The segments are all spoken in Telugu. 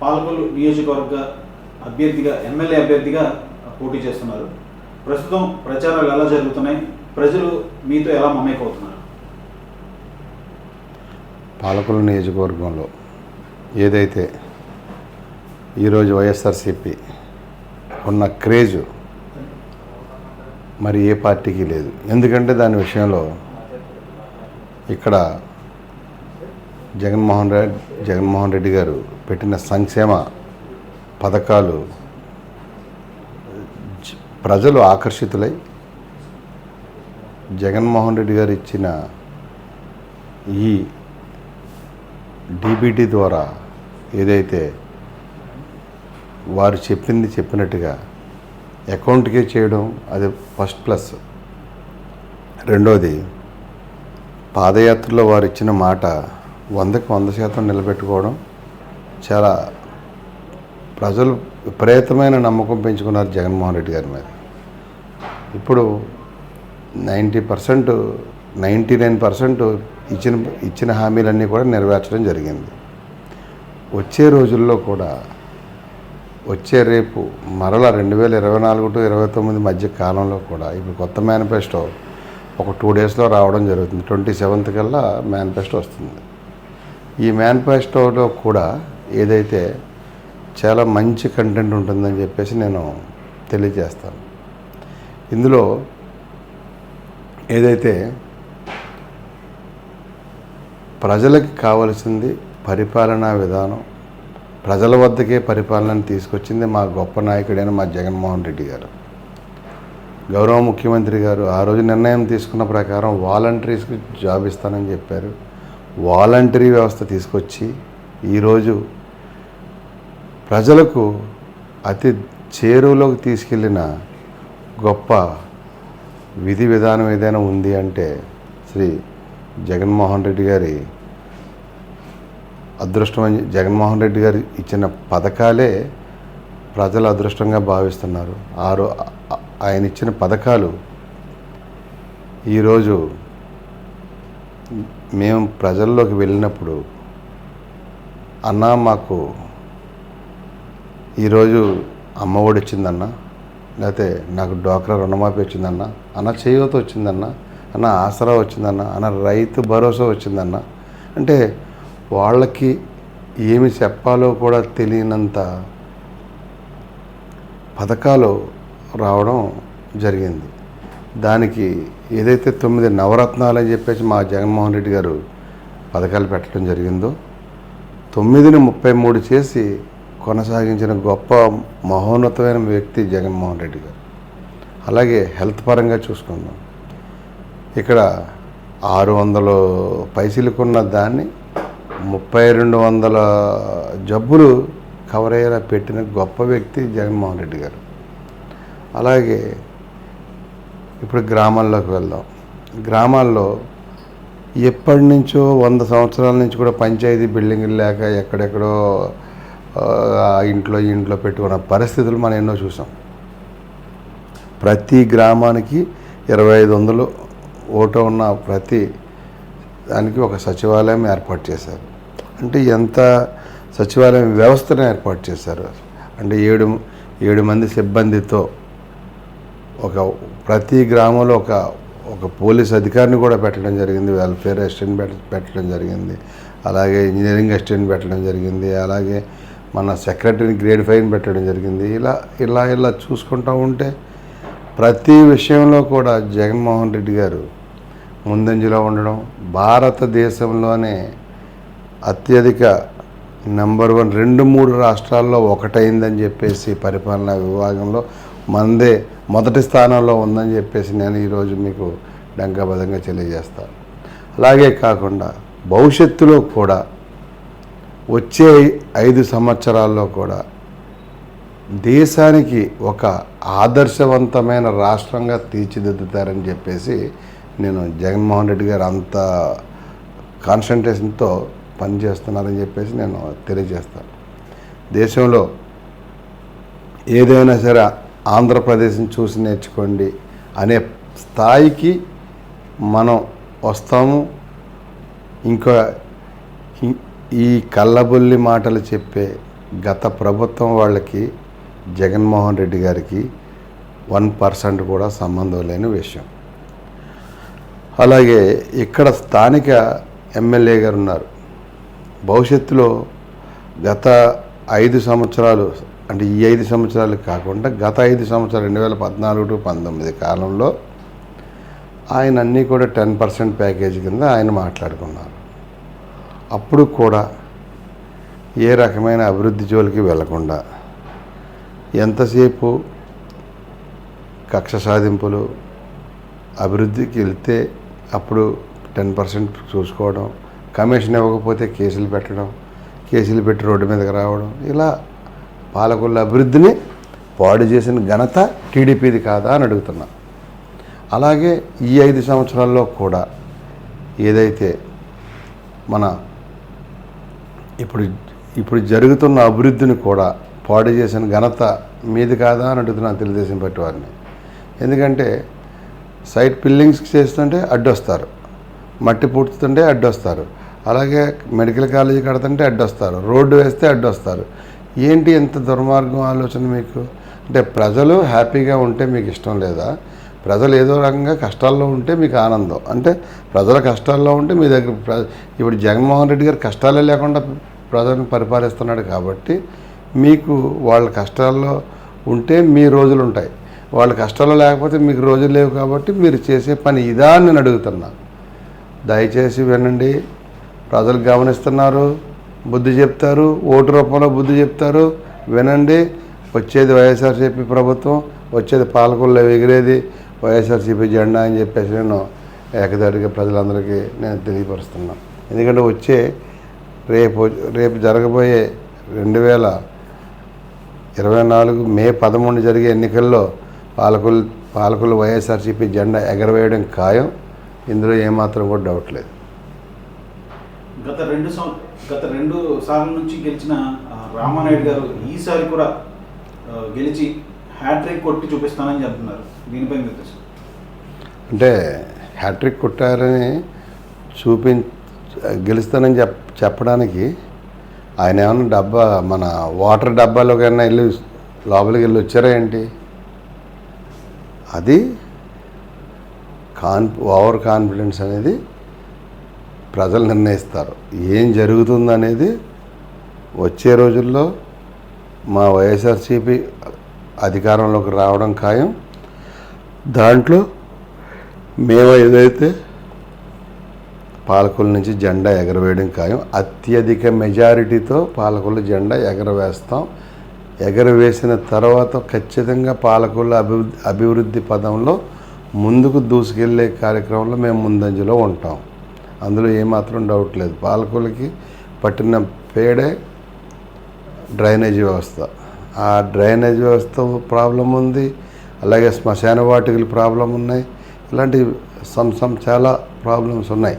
పాలకొల్లు నియోజకవర్గ అభ్యర్థిగా ఎమ్మెల్యే అభ్యర్థిగా పోటీ చేస్తున్నారు. ప్రస్తుతం ప్రచారాలు ఎలా జరుగుతున్నాయి? ప్రజలు మీతో ఎలా మమేకవుతున్నారు పాలకొల్లు నియోజకవర్గంలో ఏదైతే ఈరోజు వైఎస్ఆర్సిపి ఉన్న క్రేజు మరి ఏ పార్టీకి లేదు. ఎందుకంటే దాని విషయంలో ఇక్కడ జగన్మోహన్ రెడ్డి జగన్మోహన్ రెడ్డి గారు పెట్టిన సంక్షేమ పథకాలు ప్రజలు ఆకర్షితులై జగన్మోహన్ రెడ్డి గారు ఇచ్చిన ఈ డీబీటీ ద్వారా ఏదైతే వారు చెప్పింది చెప్పినట్టుగా అకౌంట్కే చేయడం అది ఫస్ట్ ప్లస్. రెండోది పాదయాత్రలో వారు ఇచ్చిన మాట వందకు వంద శాతం నిలబెట్టుకోవడం. చాలా ప్రజలు విపరీతమైన నమ్మకం పెంచుకున్నారు జగన్మోహన్ రెడ్డి గారి మీద. ఇప్పుడు ninety percent ninety nine percent ఇచ్చిన ఇచ్చిన హామీలన్నీ కూడా నెరవేర్చడం జరిగింది. వచ్చే రోజుల్లో కూడా వచ్చే రేపు మరలా రెండు వేల ఇరవై నాలుగు టు ఇరవై తొమ్మిది మధ్య కాలంలో కూడా ఇప్పుడు కొత్త మేనిఫెస్టో ఒక టూ డేస్లో రావడం జరుగుతుంది. ట్వంటీ సెవెంత్ కల్లా మేనిఫెస్టో వస్తుంది. ఈ మేనిఫెస్టోలో కూడా ఏదైతే చాలా మంచి కంటెంట్ ఉంటుందని చెప్పేసి నేను తెలియజేస్తాను. ఇందులో ఏదైతే ప్రజలకి కావలసింది పరిపాలనా విధానం ప్రజల వద్దకే పరిపాలనను తీసుకొచ్చింది మా గొప్ప నాయకుడైన మా జగన్మోహన్ రెడ్డి గారు. గౌరవ ముఖ్యమంత్రి గారు ఆ రోజు నిర్ణయం తీసుకున్న ప్రకారం వాలంటీర్స్కి జాబ్ ఇస్తానని చెప్పారు. వాలంటరీ వ్యవస్థ తీసుకొచ్చి ఈరోజు ప్రజలకు అతి చేరువలోకి తీసుకెళ్ళిన గొప్ప విధి విధానం ఏదైనా ఉంది అంటే శ్రీ జగన్మోహన్ రెడ్డి గారి అదృష్టం జగన్మోహన్ రెడ్డి గారు ఇచ్చిన పథకాలే ప్రజలు అదృష్టంగా భావిస్తున్నారు. ఆరు ఆయన ఇచ్చిన పథకాలు ఈరోజు మేము ప్రజల్లోకి వెళ్ళినప్పుడు అన్నా మాకు ఈరోజు అమ్మఒడి వచ్చిందన్న లేకపోతే నాకు డోక్రా రుణమాఫీ వచ్చిందన్న అన్న చేయూత వచ్చిందన్న అన్న ఆసరా వచ్చిందన్న అన్న రైతు భరోసా వచ్చిందన్న. అంటే వాళ్ళకి ఏమి చెప్పాలో కూడా తెలియనంత పథకాలు రావడం జరిగింది. దానికి ఏదైతే తొమ్మిది నవరత్నాలు అని చెప్పేసి మా జగన్మోహన్ రెడ్డి గారు పథకాలు పెట్టడం జరిగిందో తొమ్మిదిని ముప్పై మూడు చేసి కొనసాగించిన గొప్ప మహోన్నతమైన వ్యక్తి జగన్మోహన్ రెడ్డి గారు. అలాగే హెల్త్ పరంగా చూసుకుందాం. ఇక్కడ ఆరు వందలు పైసలుకున్న దాన్ని ముప్పై రెండు వందల జబ్బులు కవర్ అయ్యేలా పెట్టిన గొప్ప వ్యక్తి జగన్మోహన్ రెడ్డి గారు. అలాగే ఇప్పుడు గ్రామాల్లోకి వెళ్దాం. గ్రామాల్లో ఎప్పటి నుంచో వంద సంవత్సరాల నుంచి కూడా పంచాయతీ బిల్డింగ్లు లేక ఎక్కడెక్కడో ఇంట్లో ఇంట్లో పెట్టుకున్న పరిస్థితులు మనం ఎన్నో చూసాం. ప్రతి గ్రామానికి ఇరవై ఐదు వందలు ఓటు ఉన్న ప్రతి దానికి ఒక సచివాలయం ఏర్పాటు చేశారు. అంటే ఎంత సచివాలయం వ్యవస్థను ఏర్పాటు చేశారు? అంటే ఏడు ఏడు మంది సిబ్బందితో ఒక ప్రతి గ్రామంలో ఒక ఒక పోలీస్ అధికారిని కూడా పెట్టడం జరిగింది. వెల్ఫేర్ అసిస్టెంట్ పెట్టడం జరిగింది. అలాగే ఇంజనీరింగ్ అసిస్టెంట్ పెట్టడం జరిగింది. అలాగే మన సెక్రటరీని గ్రేడ్ ఫైవ్ పెట్టడం జరిగింది. ఇలా ఇలా ఇలా చూసుకుంటూ ఉంటే ప్రతి విషయంలో కూడా జగన్మోహన్ రెడ్డి గారు ముందంజలో ఉండడం భారతదేశంలోనే అత్యధిక నెంబర్ వన్ రెండు మూడు రాష్ట్రాల్లో ఒకటైందని చెప్పేసి పరిపాలనా విభాగంలో మందే మొదటి స్థానంలో ఉందని చెప్పేసి నేను ఈరోజు మీకు డంకాబద్ధంగా తెలియజేస్తాను. అలాగే కాకుండా భవిష్యత్తులో కూడా వచ్చే ఐదు సంవత్సరాల్లో కూడా దేశానికి ఒక ఆదర్శవంతమైన రాష్ట్రంగా తీర్చిదిద్దుతారని చెప్పేసి నేను జగన్మోహన్ రెడ్డి గారు అంత కాన్సన్ట్రేషన్తో పనిచేస్తున్నారని చెప్పేసి నేను తెలియజేస్తాను. దేశంలో ఏదైనా సరే ఆంధ్రప్రదేశ్ని చూసి నేర్చుకోండి అనే స్థాయికి మనం వస్తాము. ఇంకా ఈ- కళ్ళబుల్లి కళ్ళబొల్లి మాటలు చెప్పే గత ప్రభుత్వం వాళ్ళకి జగన్మోహన్ రెడ్డి గారికి వన్ పర్సెంట్ కూడా సంబంధం లేని విషయం. అలాగే ఇక్కడ స్థానిక ఎమ్మెల్యే గారు ఉన్నారు. భవిష్యత్తులో గత ఐదు సంవత్సరాలు అంటే ఈ ఐదు సంవత్సరాలు కాకుండా గత ఐదు సంవత్సరాలు రెండు వేల పద్నాలుగు టు పంతొమ్మిది కాలంలో ఆయన అన్నీ కూడా టెన్ పర్సెంట్ ప్యాకేజ్ కింద ఆయన మాట్లాడుకున్నారు. అప్పుడు కూడా ఏ రకమైన అభివృద్ధి జోలికి వెళ్ళకుండా ఎంతసేపు కక్ష సాధింపులు అభివృద్ధికి వెళ్తే అప్పుడు టెన్ పర్సెంట్ చూసుకోవడం కమిషన్ ఇవ్వకపోతే కేసులు పెట్టడం కేసులు పెట్టి రోడ్డు మీదకి రావడం ఇలా పాలకుల అభివృద్ధిని పాడు చేసిన ఘనత టీడీపీది కాదా అని అడుగుతున్నా. అలాగే ఈ ఐదు సంవత్సరాల్లో కూడా ఏదైతే మన ఇప్పుడు ఇప్పుడు జరుగుతున్న అభివృద్ధిని కూడా పాడు చేసిన ఘనత మీది కాదా అని అడుగుతున్నాను తెలుగుదేశం పార్టీ వారిని. ఎందుకంటే సైట్ పిల్లింగ్స్ చేస్తుంటే అడ్డొస్తారు. మట్టి పూడ్చుతుంటే అడ్డొస్తారు. అలాగే మెడికల్ కాలేజీ కడుతుంటే అడ్డొస్తారు. రోడ్డు వేస్తే అడ్డొస్తారు. ఏంటి ఎంత దుర్మార్గం ఆలోచన మీకు? అంటే ప్రజలు హ్యాపీగా ఉంటే మీకు ఇష్టం లేదా? ప్రజలు ఏదో రకంగా కష్టాల్లో ఉంటే మీకు ఆనందం. అంటే ప్రజల కష్టాల్లో ఉంటే మీ దగ్గర ఇప్పుడు జగన్మోహన్ రెడ్డి గారు కష్టాలే లేకుండా ప్రజలను పరిపాలిస్తున్నాడు కాబట్టి మీకు వాళ్ళ కష్టాల్లో ఉంటే మీ రోజులు ఉంటాయి. వాళ్ళ కష్టాల్లో లేకపోతే మీకు రోజులు లేవు కాబట్టి మీరు చేసే పని ఇదా నేను అడుగుతున్నా. దయచేసి వినండి. ప్రజలు గమనిస్తున్నారు బుద్ధి చెప్తారు ఓటు రూపంలో బుద్ధి చెప్తారు. వినండి. వచ్చేది వైఎస్ఆర్సీపీ ప్రభుత్వం వచ్చేది పాలకుల్లో ఎగిరేది వైఎస్ఆర్సీపీ జెండా అని చెప్పేసి నేను ఏకదాటిగా ప్రజలందరికీ నేను తెలియపరుస్తున్నాను ఎందుకంటే వచ్చే రేపు రేపు జరగబోయే రెండు వేల ఇరవై నాలుగు మే పదమూడు జరిగే ఎన్నికల్లో పాలకులు పాలకులు వైఎస్ఆర్సీపీ జెండా ఎగరవేయడం ఖాయం. ఇందులో ఏమాత్రం కూడా డౌట్ లేదు. గత రెండు గత రెండు సార్ల నుంచి గెలిచిన రామానాయుడు గారు ఈసారి కూడా గెలిచి హ్యాట్రిక్ కొట్టి చూపిస్తానని చెప్తున్నారు. దీనిపై మీరు అంటే హ్యాట్రిక్ కొట్టారని చూపి గెలుస్తానని చెప్ చెప్పడానికి ఆయన ఏమన్నా డబ్బా మన వాటర్ డబ్బాలో కన్నా వెళ్ళి లోపలికి వెళ్ళి వచ్చారా ఏంటి? అది కాన్ ఓవర్ కాన్ఫిడెన్స్ అనేది ప్రజలు నిర్ణయిస్తారు. ఏం జరుగుతుంది అనేది వచ్చే రోజుల్లో మా వైఎస్ఆర్సీపీ అధికారంలోకి రావడం ఖాయం. దాంట్లో మేము ఏదైతే పాలకుల నుంచి జెండా ఎగరవేయడం ఖాయం అత్యధిక మెజారిటీతో పాలకుల జెండా ఎగరవేస్తాం. ఎగరవేసిన తర్వాత ఖచ్చితంగా పాలకుల అభివృద్ధి అభివృద్ధి పదంలో ముందుకు దూసుకెళ్ళే కార్యక్రమంలో మేము ముందంజలో ఉంటాం. అందులో ఏమాత్రం డౌట్ లేదు. పాలకులకి పట్టిన పేడే డ్రైనేజీ వ్యవస్థ. ఆ డ్రైనేజ్ వ్యవస్థ ప్రాబ్లం ఉంది అలాగే శ్మశాన వాటికలు ప్రాబ్లం ఉన్నాయి ఇలాంటి సమ్ సమ్ చాలా ప్రాబ్లమ్స్ ఉన్నాయి.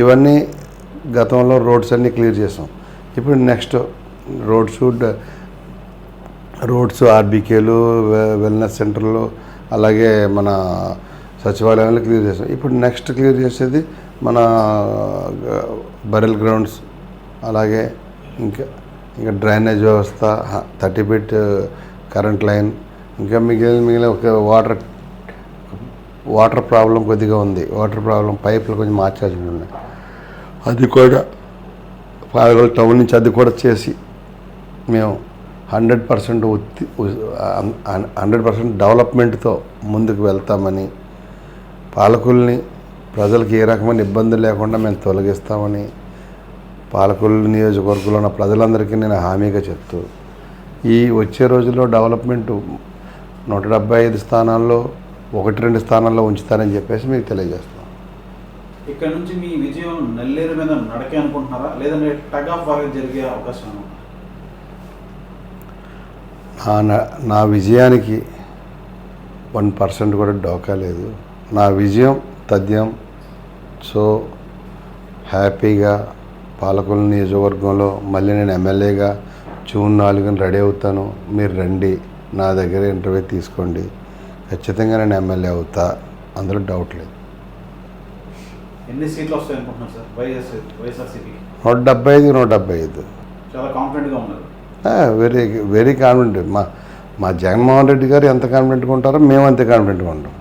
ఇవన్నీ గతంలో రోడ్స్ అన్నీ క్లియర్ చేసాం. ఇప్పుడు నెక్స్ట్ రోడ్స్ రోడ్స్ ఆర్బీకేలు వెల్నెస్ సెంటర్లు అలాగే మన సచివాలయాలు క్లియర్ చేసాం. ఇప్పుడు నెక్స్ట్ క్లియర్ చేసేది మన బరెల్ గ్రౌండ్స్ అలాగే ఇంకా ఇంకా డ్రైనేజ్ వ్యవస్థ థర్టీ ఫీట్ కరెంట్ లైన్ ఇంకా మిగిలిన మిగిలిన ఒక వాటర్ వాటర్ ప్రాబ్లం కొద్దిగా ఉంది. వాటర్ ప్రాబ్లం పైపులు కొంచెం మార్చాల్సి ఉన్నాయి. అది కూడా పాలగల్ టౌన్ నుంచి అది కూడా చేసి మేము హండ్రెడ్ పర్సెంట్ ఉత్తి హండ్రెడ్ పర్సెంట్ డెవలప్మెంట్తో ముందుకు వెళ్తామని పాలకుల్ని ప్రజలకు ఏ రకమైన ఇబ్బంది లేకుండా మేము తొలగిస్తామని పాలకుల నియోజకవర్గంలో ఉన్న ప్రజలందరికీ నేను హామీగా చెప్తూ ఈ వచ్చే రోజుల్లో డెవలప్మెంట్ నూట డెబ్బై ఐదు స్థానాల్లో ఒకటి రెండు స్థానాల్లో ఉంచుతానని చెప్పేసి మీకు తెలియజేస్తాను ఇక్కడ నుంచి మీ విజయం నల్లేరు మీద నడకే అనుకుంటున్నారా? లేదంటే టగ్ ఆఫ్ వార్ జరిగే అవకాశం న- నా విజయానికి వన్ పర్సెంట్ కూడా డోకా లేదు. నా విజయం తథ్యం సో హ్యాపీగా పాలకుల నియోజకవర్గంలో మళ్ళీ నేను ఎమ్మెల్యేగా జూన్ నాలుగున రెడీ అవుతాను. మీరు రండి. నా దగ్గర ఇంటర్వ్యూ తీసుకోండి. ఖచ్చితంగా నేను ఎమ్మెల్యే అవుతా. అందులో డౌట్ లేదు. ఎన్ని సీట్లు వస్తాయి అనుకుంటున్నారు సార్? వైఎస్ఆర్సీపీకి? నూట డెబ్బై ఐదు నూట డెబ్బై ఐదు. చాలా కాన్ఫిడెంట్గా ఉన్నారు. వెరీ వెరీ కాన్ఫిడెంట్ మా మా జగన్మోహన్ రెడ్డి గారు ఎంత కాన్ఫిడెంట్గా ఉంటారో మేము అంతే కాన్ఫిడెంట్గా ఉంటాం.